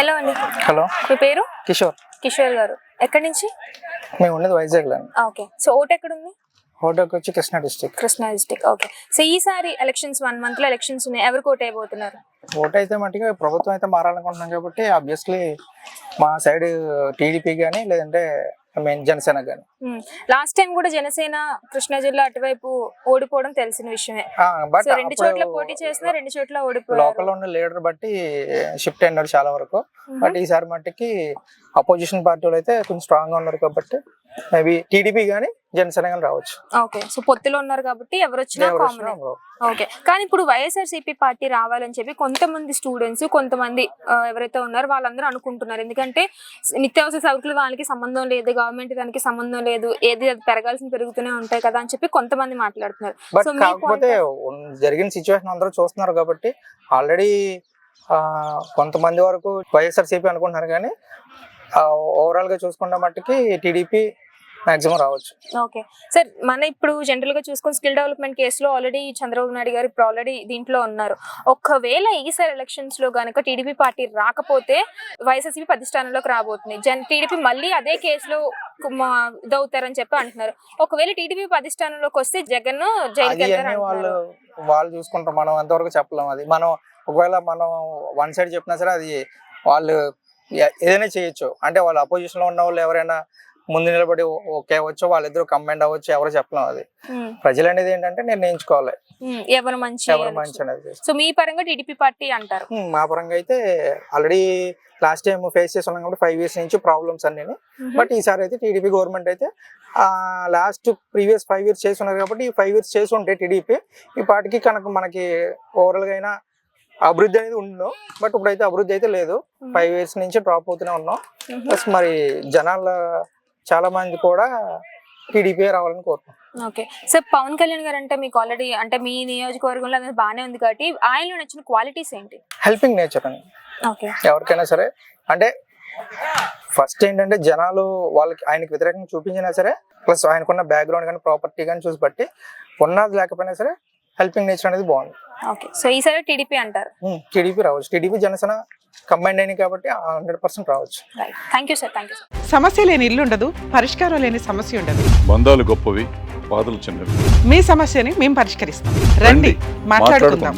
Hello అండి. Hello. మీ పేరు? కిషోర్. కిషోర్ గారు. ఎక్కడి నుంచి? మేము ఉండేది వైజాగ్లో అండి ఓకే. సో ఓట్ ఎక్కడ ఉంది హోటల్కి వచ్చి Krishna district Krishna district okay. So ఈసారి ఎలక్షన్స్ వన్ మంత్లో ఎలక్షన్స్ ఉన్నాయి. ఎవరికి ఓట్ అయిపోతున్నారు? ఓట్ అయితే మట్టుగా ప్రభుత్వం అయితే మారాలనుకుంటున్నాం కాబట్టి ఆబ్వియస్లీ మా సైడ్ టీడీపీ కానీ లేదంటే మెయిన్ జనసేన కానీ లాస్ట్ టైం కూడా జనసేన కృష్ణా జిల్లా అటువైపు ఓడిపోవడం తెలిసిన విషయమే. బట్ రెండు చోట్ల పోటీ చేసిన రెండు చోట్ల ఓడిపోయారు. లోకల్ ఉన్న లీడర్ బట్టి షిఫ్ట్ అయినారు చాలా వరకు. బట్ ఈసారి మట్టుకి అపోజిషన్ పార్టీలు అయితే కొంచెం స్ట్రాంగ్గా ఉన్నారు కాబట్టి మేబీ టీడీపీ కానీ జనసేన కానీ రావచ్చు. ఓకే. సో పొత్తులో ఉన్నారు కాబట్టి ఎవరు వచ్చినా కామన్. ఓకే. కానీ ఇప్పుడు వైఎస్ఆర్సీపీ పార్టీ రావాలని చెప్పి కొంతమంది స్టూడెంట్స్ కొంతమంది ఎవరైతే ఉన్నారో వాళ్ళందరూ అనుకుంటున్నారు. ఎందుకంటే నిత్యావసర సరుకులు దానికి సంబంధం లేదు గవర్నమెంట్ దానికి సంబంధం లేదు ఏది అది పెరగాల్సిన పెరుగుతూనే ఉంటాయి కదా అని చెప్పి కొంతమంది మాట్లాడుతున్నారు. సో కాకపోతే జరిగిన సిచ్యువేషన్ అందరూ చూస్తున్నారు కాబట్టి ఆల్రెడీ కొంతమంది వరకు వైఎస్ఆర్సీపీ అనుకుంటున్నారు కానీ ఓవరాల్గా చూసుకున్న మట్టుకి టీడీపీ మాక్సిమం రావచ్చు. ఓకే. సార్ మన ఇప్పుడు జనరల్గా చూసుకుని స్కిల్ డెవలప్మెంట్ కేసులో ఆల్రెడీ చంద్రబాబు నాయుడు గారు ఇప్పుడు ఆల్రెడీ దీంట్లో ఉన్నారు. ఒకవేళ ఈసారి ఎలక్షన్స్లో గనక టీడీపీ పార్టీ రాకపోతే వైఎస్ఆర్సీపీ పది స్థానంలోకి రాబోతుంది. జన్ టీడీపీ మళ్ళీ అదే కేసులో ఇదవుతారని చెప్పి అంటున్నారు. ఒకవేళ టీడీపీ పది స్థానంలోకి వస్తే జగన్ జైలుకి వాళ్ళు వాళ్ళు చూసుకుంటారు. మనం ఎంతవరకు చెప్పలేం అది. మనం ఒకవేళ మనం వన్ సైడ్ చెప్పినా సరే అది వాళ్ళు ఏదైనా చేయొచ్చు. అంటే వాళ్ళు అపోజిషన్లో ఉన్న వాళ్ళు ఎవరైనా ముందు నిలబడి ఓకే అవ్వచ్చు వాళ్ళిద్దరు కంబైండ్ అవ్వచ్చు ఎవరు చెప్పలేం అది. ప్రజలు అనేది ఏంటంటే నిర్ణయించుకోవాలి ఎవరు మంచి ఎవరు మంచి అనేది సో మీ పరంగా టీడీపీ పార్టీ అంటారు. మా పరంగా అయితే ఆల్రెడీ లాస్ట్ టైం ఫేస్ చేసి ఉన్నాం కాబట్టి ఫైవ్ ఇయర్స్ నుంచి ప్రాబ్లమ్స్ అన్ని బట్ ఈసారి అయితే టీడీపీ గవర్నమెంట్ అయితే లాస్ట్ ప్రీవియస్ ఫైవ్ ఇయర్స్ చేసి ఉన్నారు కాబట్టి ఈ ఫైవ్ ఇయర్స్ చేసి ఉంటే టీడీపీ ఈ పార్టీకి కనుక మనకి ఓవరాల్గా అయినా అభివృద్ధి అనేది ఉండు బట్ ఇప్పుడైతే అభివృద్ధి అయితే లేదు. ఫైవ్ ఇయర్స్ నుంచి డ్రాప్ అవుతూనే ఉన్నాం. ప్లస్ మరి జనాల చాలా మంది కూడా టీడీపీ రావాలని కోరుకుంటున్నాం ఓకే. సార్ పవన్ కళ్యాణ్ గారు అంటే మీకు ఆల్రెడీ అంటే మీ నియోజకవర్గంలో బాగానే ఉంది కాబట్టి ఆయనలో నచ్చిన క్వాలిటీస్ ఏంటి? హెల్పింగ్ నేచర్ అని ఎవరికైనా సరే అంటే ఫస్ట్ ఏంటంటే జనాలు వాళ్ళకి ఆయనకి వ్యతిరేకంగా చూపించినా సరే ప్లస్ ఆయనకున్న బ్యాక్గ్రౌండ్ కానీ ప్రాపర్టీ కానీ చూసి బట్టి ఉన్నది లేకపోయినా సరే హెల్పింగ్ నేచర్ అనేది బాగుంది. ఓకే. సో ఈసారి టీడీపీ అంటారు. టీడీపీ రావచ్చు. టీడీపీ జనసేన కంబైండ్ అయినాయి కాబట్టి హండ్రెడ్ పర్సెంట్ రావచ్చు. Thank you sir thank you sir సమస్య లేని ఇల్లు ఉండదు పరిష్కారం లేని సమస్య ఉండదు. బంధాలు గొప్పవి బాధలు చిన్నవి. మీ సమస్యని మేము పరిష్కరిస్తాం. రండి మాట్లాడుకుందాం.